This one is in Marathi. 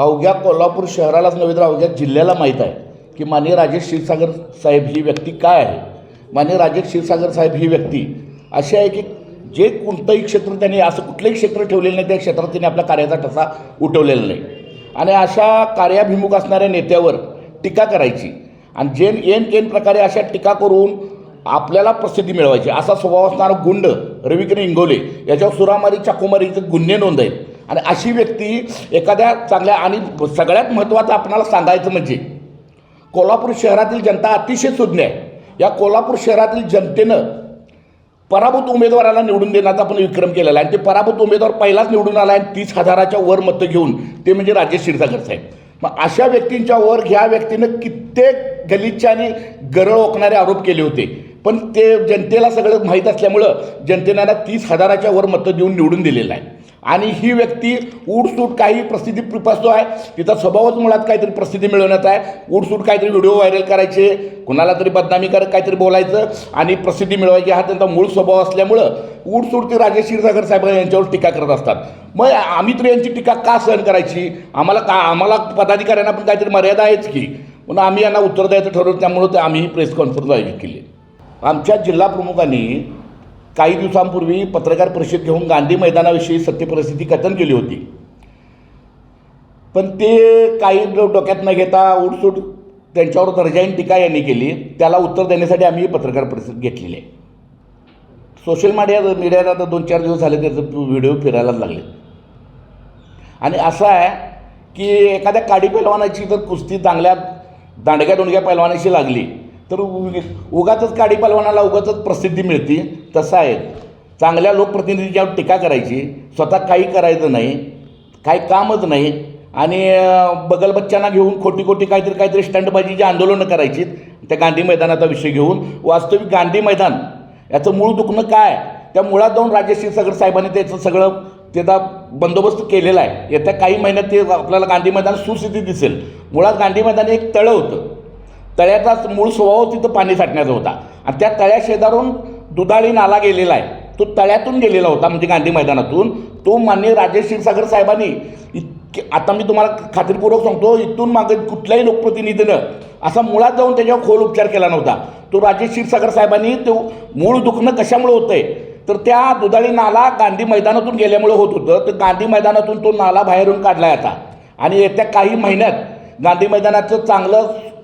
अवघ्या कोल्हापूर शहरालाच नव्हे तर अवघ्या जिल्ह्याला माहीत आहे की माननीय राजेश क्षीरसागर साहेब ही व्यक्ती काय आहे? माननीय राजेश क्षीरसागर साहेब ही व्यक्ती अशी आहे की जे कोणतंही क्षेत्र त्यांनी असं कुठलंही क्षेत्र ठेवलेलं नाही त्या क्षेत्रात त्यांनी आपल्या कार्याचा ठसा उठवलेला नाही. आणि अशा कार्याभिमुख असणाऱ्या नेत्यावर टीका करायची. आणि जेन एन केन प्रकारे अशा टीका करून आपल्याला प्रसिद्धी मिळवायची असा स्वभाव असणारा गुंड रविकिरण इंगोले याच्यावर सुरामारी चाकोमारीचे गुन्हे नोंद आहेत. आणि अशी व्यक्ती एखाद्या चांगल्या आणि सगळ्यात महत्त्वाचं आपणाला सांगायचं म्हणजे कोल्हापूर शहरातील जनता अतिशय सुज्ञ आहे. या कोल्हापूर शहरातील जनतेनं पराभूत उमेदवाराला निवडून देण्याचा आपण विक्रम केलेला आहे. आणि ते पराभूत उमेदवार पहिलाच निवडून आला आहे तीस हजाराच्या वर मतं घेऊन ते म्हणजे राजेश क्षीरसागर साहेब. मग अशा व्यक्तींच्या वर ह्या व्यक्तीनं कित्येक गलिच्छ आणि गरळ ओकणारे आरोप केले होते. पण ते जनतेला सगळं माहीत असल्यामुळं जनतेनं तीस हजाराच्या वर मतं देऊन निवडून दिलेलं आहे. आणि ही व्यक्ती उडसूट काही प्रसिद्धी पिपासतो आहे. तिचा स्वभावच मुळात काहीतरी प्रसिद्धी मिळवण्याचा आहे. उडसूट काहीतरी व्हिडिओ व्हायरल करायचे कुणाला तरी बदनामी करत काहीतरी बोलायचं आणि प्रसिद्धी मिळवायची. हा त्यांचा मूळ स्वभाव असल्यामुळं उडसूट ते राजेश क्षीरसागर साहेब यांच्यावर टीका करत असतात. मग आम्ही तर यांची टीका का सहन करायची? आम्हाला का आम्हाला पदाधिकाऱ्यांना पण काहीतरी मर्यादा आहेच की. म्हणून आम्ही यांना उत्तर द्यायचं ठरवलं त्यामुळं ते आम्ही ही प्रेस कॉन्फरन्स आयोजित केली आमच्या जिल्हा प्रमुखांनी काही दिवसांपूर्वी पत्रकार परिषद घेऊन गांधी मैदानाविषयी सत्य परिस्थिती कथन केली होती. पण ते काही डोक्यात न घेता उठसूट त्यांच्यावर दर्जाईन टीका यांनी केली. त्याला उत्तर देण्यासाठी आम्ही पत्रकार परिषद घेतलेली आहे. सोशल मीडिया मीडियात आता दोन चार दिवस झाले त्याचं व्हिडिओ फिरायलाच लागले. आणि असं आहे की एखाद्या काडी पैलवानाची जर कुस्ती चांगल्या दांडग्या दोंडग्या पैलवानाशी लागली. तर उ- म्हणजे उगाचच काडी पलवानाला उगाचच प्रसिद्धी मिळते. तसं आहे. चांगल्या लोकप्रतिनिधीच्यावर टीका करायची. स्वतः काही करायचं नाही. काही कामच नाही. आणि बगल बगलबच्च्यांना घेऊन खोटी खोटी काहीतरी काहीतरी स्टंटबाजीची आंदोलनं करायची त्या गांधी मैदानाचा विषय घेऊन वास्तविक गांधी मैदान. याचं मूळ दुखणं काय? त्या मुळात जाऊन राजेश्री सगळ साहेबांनी त्याचं सगळं त्याचा बंदोबस्त केलेला आहे. येत्या काही महिन्यात ते आपल्याला गांधी मैदान सुस्थिती दिसेल. मुळात गांधी मैदान एक तळं होतं. तळ्याचा मूळ स्वभाव तिथं पाणी साठण्याचा होता. आणि त्या तळ्या शेजारून दुधाळी नाला गेलेला आहे. तो तळ्यातून गेलेला होता म्हणजे गांधी मैदानातून. तो मान्य राजेश क्षीरसागर साहेबांनी इतके आता मी तुम्हाला खात्रीपूर्वक सांगतो इथून मागे कुठल्याही लोकप्रतिनिधीनं असा मुळात जाऊन त्याच्यावर खोल उपचार केला नव्हता. तो राजेश क्षीरसागर साहेबांनी तो मूळ दुखणं कशामुळे आहे तर त्या दुधाळी नाला गांधी मैदानातून गेल्यामुळे होत होतं. तर गांधी मैदानातून तो नाला बाहेरून काढला आता. आणि येत्या काही महिन्यात गांधी मैदानाचं चांगलं